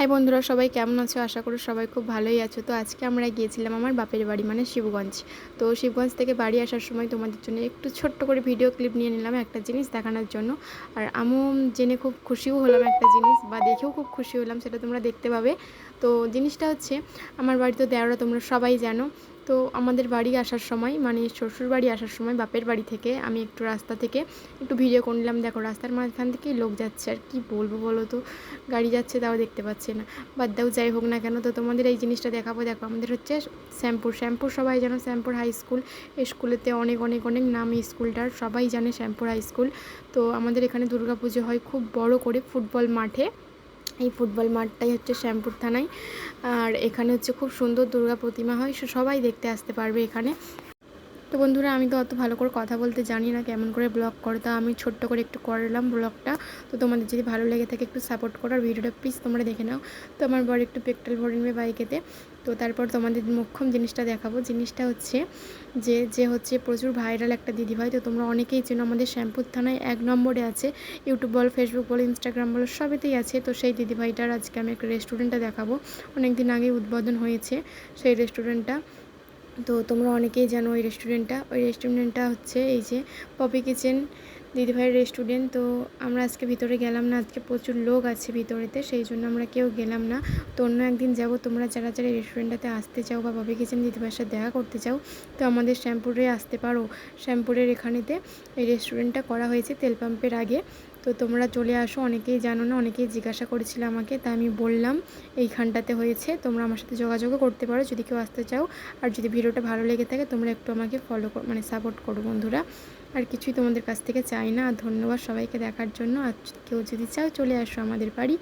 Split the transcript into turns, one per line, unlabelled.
High বন্ধুরা, সবাই কেমন আছো? আশা করি সবাই খুব ভালোই আছো। তো আজকে আমরা গিয়েছিলাম আমার বাপের বাড়ি মানে শিবগঞ্জ। তো শিবগঞ্জ থেকে বাড়ি আসার সময় তোমাদের জন্য একটু ছোট্ট করে ভিডিও ক্লিপ নিয়ে নিলাম একটা জিনিস দেখানোর জন্য। আর আমিও জেনে খুব খুশিও হলাম একটা জিনিস, বা দেখেও খুব খুশি হলাম, সেটা তোমরা দেখতে পাবে। তো জিনিসটা হচ্ছে, আমার বাড়িতে দেওয়ারা তোমরা সবাই জানো তো আমাদের বাড়ি আসার সময় মানে শ্বশুর বাড়ি আসার সময়, বাপের বাড়ি থেকে আমি একটু রাস্তা থেকে একটু ভিডিও করলাম দেখো রাস্তার মাঝখান থেকেই লোক যাচ্ছে, আর কি বলব বলো তো? গাড়ি যাচ্ছে, তাও দেখতে পাচ্ছে না। বাদ দাও, যাই হোক না কেন, তো তোমাদের এই জিনিসটা দেখাবো। দেখো আমাদের হচ্ছে শ্যামপুর। শ্যামপুর সবাই জানো, শ্যাম্পুর হাই স্কুল। এই স্কুলেতে অনেক অনেক অনেক নাম এই স্কুলটার, সবাই জানে শ্যাম্পুর হাই স্কুল। তো আমাদের এখানে দুর্গাপুজো হয় খুব বড় করে ফুটবল মাঠে। এই ফুটবল মাঠটাই হচ্ছে শ্যামপুর থানায়। আর এখানে হচ্ছে খুব সুন্দর দুর্গা প্রতিমা হয় সবাই দেখতে আসতে পারবে এখানে। তো বন্ধুরা, আমি তো অত ভালো করে কথা বলতে জানি না, কেমন করে ব্লগ করে, তা আমি ছোট্ট করে একটু করলাম ব্লগটা। তো তোমাদের যদি ভালো লেগে থাকে একটু সাপোর্ট করো, আর ভিডিওটা প্লিজ তোমরা দেখে নাও। তো আমার বড় একটু পেট্রোল ভরে নেবে বাইকেতে তো তারপর তোমাদের মুখ্যম জিনিসটা দেখাবো। জিনিসটা হচ্ছে যে যে হচ্ছে প্রচুর ভাইরাল একটা দিদি ভাই, তো তোমরা অনেকেই চেনো আমাদের শ্যামপুর থানায় এক নম্বরে আছে। ইউটিউব বলো ফেসবুক বলো ইনস্টাগ্রাম বলো সবেতেই আছে। তো সেই দিদিভাইটার আজকে আমি একটা রেস্টুরেন্টটা দেখাবো। অনেক দিন আগে উদ্বোধন হয়েছে সেই রেস্টুরেন্টটা তো তোমরা অনেকেই জানো ওই রেস্টুরেন্টটা ওই রেস্টুরেন্টটা হচ্ছে এই যে পপি কিচেন দিদিভাইয়ের রেস্টুরেন্ট তো আমরা আজকে ভিতরে গেলাম না, আজকে প্রচুর লোক আছে ভিতরেতে, সেই জন্য আমরা কেউ গেলাম না। তো অন্য একদিন যাব, তোমরা যারা যারা রেস্টুরেন্টটাতে আসতে চাও বা পপি কিচেন দিদিভাইয়ের সাথে দেখা করতে চাও, তো আমাদের শ্যাম্পুরে আসতে পারো। শ্যাম্পুরের এখানেতে এই রেস্টুরেন্টটা করা হয়েছে তেল পাম্পের আগে। তো তোমরা চলে আসো, অনেকেই জানো না, অনেকেই জিজ্ঞাসা করেছিল আমাকে তা আমি বললাম এইখানটাতে হয়েছে, তোমরা আমার সাথে যোগাযোগও করতে পারো যদি কেউ আসতে চাও। আর যদি ভিডিওটা ভালো লেগে থাকে, তোমরা একটু আমাকে ফলো মানে সাপোর্ট করো বন্ধুরা। আর কিছুই তোমাদের কাছ থেকে চাই না, আর ধন্যবাদ সবাইকে দেখার জন্য। আর কেউ যদি চাও, চলে আসো আমাদের বাড়ি।